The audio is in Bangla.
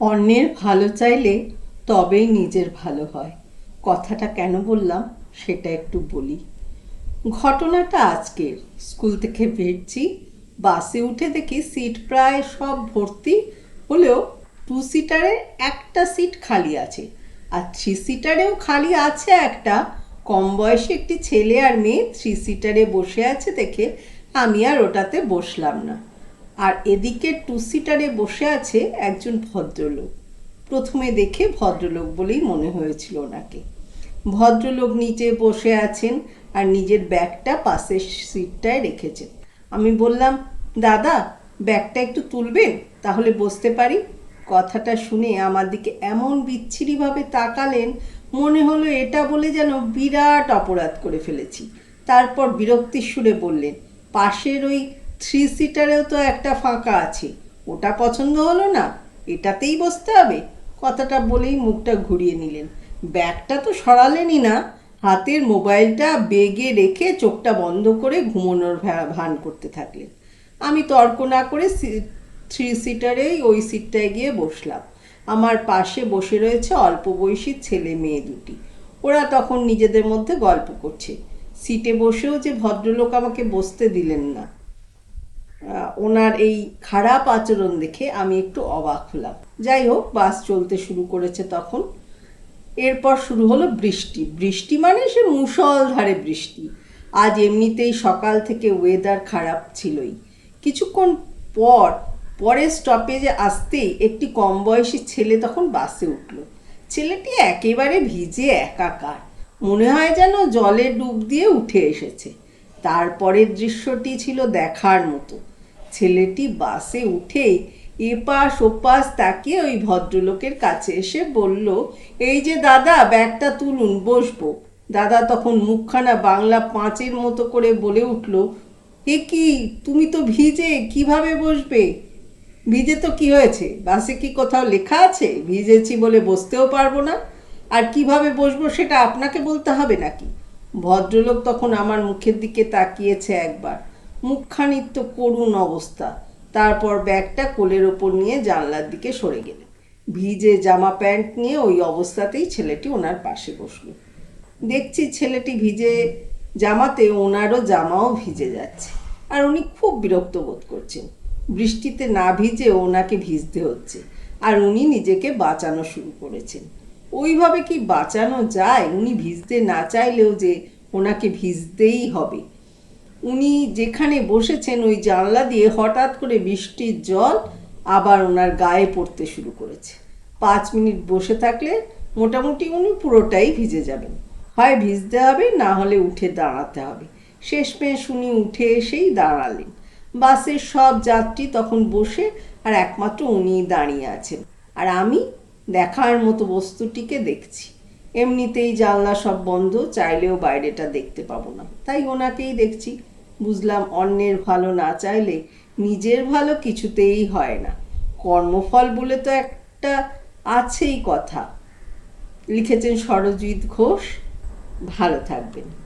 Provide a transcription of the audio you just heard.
অন্যের ভালো চাইলে তবেই নিজের ভালো হয়। কথাটা কেন বললাম সেটা একটু বলি। ঘটনাটা আজকের। স্কুল থেকে ফিরছি, বাসে উঠে দেখি সিট প্রায় সব ভর্তি, হলেও টু সিটারে একটা সিট খালি আছে। আর থ্রি সিটারেও খালি আছে একটা। কম বয়সী একটি ছেলে আর মেয়ে থ্রি সিটারে বসে আছে দেখে আমি আর ওটাতে বসলাম না। আর এদিকে টু সিটারে বসে আছে একজন ভদ্রলোক। প্রথমে দেখে ভদ্রলোক বলেই মনে হয়েছিল ওনাকে। ভদ্রলোক নিচে বসে আছেন আর নিজের ব্যাগটা পাশের সিটটায় রেখেছেন। আমি বললাম, দাদা, ব্যাগটা একটু তুলবেন? তাহলে বসতে পারি? কথাটা শুনে আমার দিকে এমন বিচ্ছিরিভাবে তাকালেন, মনে হলো এটা বলে যেন বিরাট অপরাধ করে ফেলেছি। তারপর বিরক্তির সুরে বললেন, পাশের ওই থ্রি সিটারেও তো একটা ফাঁকা আছে। ওটা পছন্দ হলো না, এটাতেই বসতে হবে। কথাটা বলেই মুখটা ঘুরিয়ে নিলেন। ব্যাগটা তো সরালেনই না। হাতের মোবাইলটা বেগে রেখে চোখটা বন্ধ করে ঘুমানোর ভান করতে থাকলেন। আমি তর্ক না করে থ্রি সিটারেই ওই সিটটায় গিয়ে বসলাম। আমার পাশে বসে রয়েছে অল্প বয়সী ছেলে মেয়ে দুটি। ওরা তখন নিজেদের মধ্যে গল্প করছে। সিটে বসেও যে ভদ্রলোক আমাকে বসতে দিলেন না। ওনার এই খারাপ আচরণ দেখে আমি একটু অবাক হলাম। যাই হোক, বাস চলতে শুরু করেছে তখন। এরপর শুরু হলো বৃষ্টি। বৃষ্টি মানে সে মুষলধারে বৃষ্টি। আজ এমনিতেই সকাল থেকে ওয়েদার খারাপ ছিলই। কিছুক্ষণ পর, পরের স্টপেজে আসতেই একটি কম বয়সী ছেলে তখন বাসে উঠল। ছেলেটি একেবারে ভিজে, একাকার। মনে হয় যেন জলে ডুব দিয়ে উঠে এসেছে। তারপরের দৃশ্যটি ছিল দেখার মতো। ছেলেটি বাসে উঠে এপাশ ওপাশ তাকিয়ে ওই ভদ্রলোকের কাছে এসে বলল, এই যে দাদা, ব্যাগটা তুলুন, বসবো। দাদা তখন মুখখানা বাংলা পাঁচের মতো করে বলে উঠল, এ কি, তুমি তো ভিজে, কীভাবে বসবে? ভিজে তো কি হয়েছে? বাসে কি কোথাও লেখা আছে? ভিজেছি বলে বসতেও পারব না। আর কীভাবে বসবো সেটা আপনাকে বলতে হবে নাকি? ভদ্রলোক তখন আমার মুখের দিকে তাকিয়েছে একবার। মুখখানির করুণ অবস্থা। তারপর ব্যাগটা কোলের ওপর নিয়ে জানলার দিকে সরে গেলেন। ভিজে জামা প্যান্ট নিয়ে ওই অবস্থাতেই ছেলেটি ওনার পাশে বসল। দেখছি ছেলেটি ভিজে জামাতে ওনারও জামাও ভিজে যাচ্ছে। আর উনি খুব বিরক্ত বোধ করছেন। বৃষ্টিতে না ভিজে ওনাকে ভিজতে হচ্ছে। আর উনি নিজেকে বাঁচানো শুরু করেছেন। ওইভাবে কি বাঁচানো যায়? উনি ভিজতে না চাইলেও যে ওনাকে ভিজতেই হবে। উনি যেখানে বসেছেন ওই জানলা দিয়ে হঠাৎ করে বৃষ্টির জল আবার ওনার গায়ে পড়তে শুরু করেছে। পাঁচ মিনিট বসে থাকলে মোটামুটি উনি পুরোটাই ভিজে যাবেন। হয় ভিজতে হবে, না হলে উঠে দাঁড়াতে হবে। শেষমেশ উনি উঠে এসেই দাঁড়ালেন। বাসের সব যাত্রী তখন বসে আর একমাত্র উনিই দাঁড়িয়ে আছেন। আর আমি দেখার মতো বস্তুটিকে দেখছি। এমনিতেই জানলা সব বন্ধ, চাইলেও বাইরেটা দেখতে পাবো না। তাই ওনাকেই দেখছি। বুঝলাম অন্যের ভালো না চাইলে নিজের ভালো কিছুতেই হয় না। কর্মফল বলে তো একটা আছেই কথা। লিখেছেন সরজিৎ ঘোষ। ভালো থাকবেন।